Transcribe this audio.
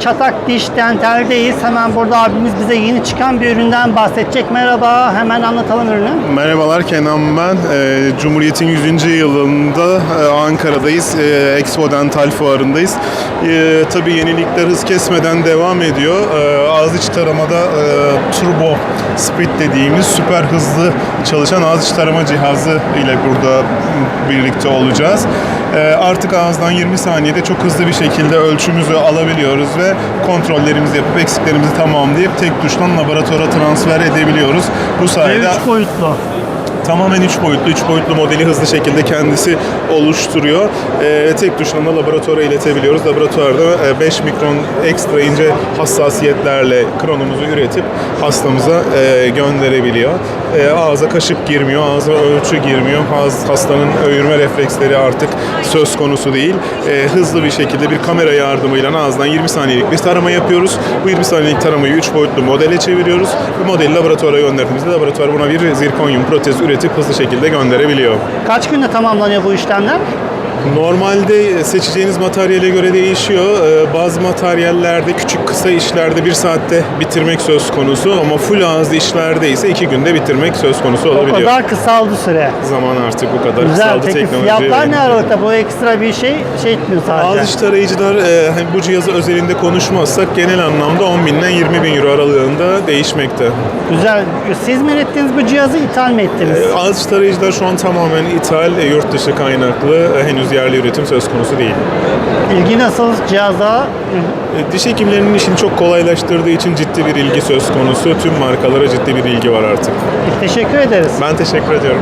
Çatak Diş Dental'deyiz. Hemen burada abimiz bize yeni çıkan bir üründen bahsedecek. Merhaba, hemen anlatalım ürünü. Merhabalar Kenan ben. Ee, Cumhuriyet'in 100. yılında e, Ankara'dayız. Ee, Expo Dental Fuarı'ndayız. Ee, tabii yenilikler hız kesmeden devam ediyor. Ee, ağız içi taramada e, Turbo Speed dediğimiz süper hızlı çalışan ağız içi tarama cihazı ile burada birlikte olacağız. Ee, artık ağızdan 20 saniyede çok hızlı bir şekilde ölçümüzü alabiliyoruz ve kontrollerimizi yapıp eksiklerimizi tamamlayıp tek tuşla laboratuvara transfer edebiliyoruz. Bu sayede üç boyutlu. tamamen 3 boyutlu, 3 boyutlu modeli hızlı şekilde kendisi oluşturuyor. Ee, tek tuşla da laboratuvara iletebiliyoruz. Laboratuvarda e, 5 mikron ekstra ince hassasiyetlerle kronumuzu üretip hastamıza e, gönderebiliyor. E, ağza kaşık girmiyor, ağza ölçü girmiyor. Haz- Hastanın öğürme refleksleri artık söz konusu değil. E, hızlı bir şekilde bir kamera yardımıyla ağızdan 20 saniyelik bir tarama yapıyoruz. Bu 20 saniyelik taramayı 3 boyutlu modele çeviriyoruz. Bu modeli laboratuvara gönderdiğimizde laboratuvar buna bir zirkonyum protez üretip hızlı şekilde gönderebiliyor. Kaç günde tamamlanıyor bu işlemler? Normalde seçeceğiniz materyale göre değişiyor. Ee, bazı materyallerde küçük kısa işlerde bir saatte bitirmek söz konusu ama full ağızlı işlerde ise iki günde bitirmek söz konusu olabiliyor. O kadar kısaldı süre. Zaman artık bu kadar Güzel. kısaldı Peki, teknoloji. Fiyatlar ne aralıkta? Bu ekstra bir şey şey etmiyor sadece. Ağız iş tarayıcılar e, hani bu cihazı özelinde konuşmazsak genel anlamda 10 binden 20 bin euro aralığında değişmekte. Güzel. Siz mi ürettiğiniz bu cihazı ithal mi ettiniz? E, ağız iş tarayıcılar şu an tamamen ithal, e, yurt dışı kaynaklı. Henüz %100 yerli üretim söz konusu değil. İlgi nasıl cihaza? E, diş hekimlerinin işini çok kolaylaştırdığı için ciddi bir ilgi söz konusu. Tüm markalara ciddi bir ilgi var artık. Teşekkür ederiz. Ben teşekkür ediyorum.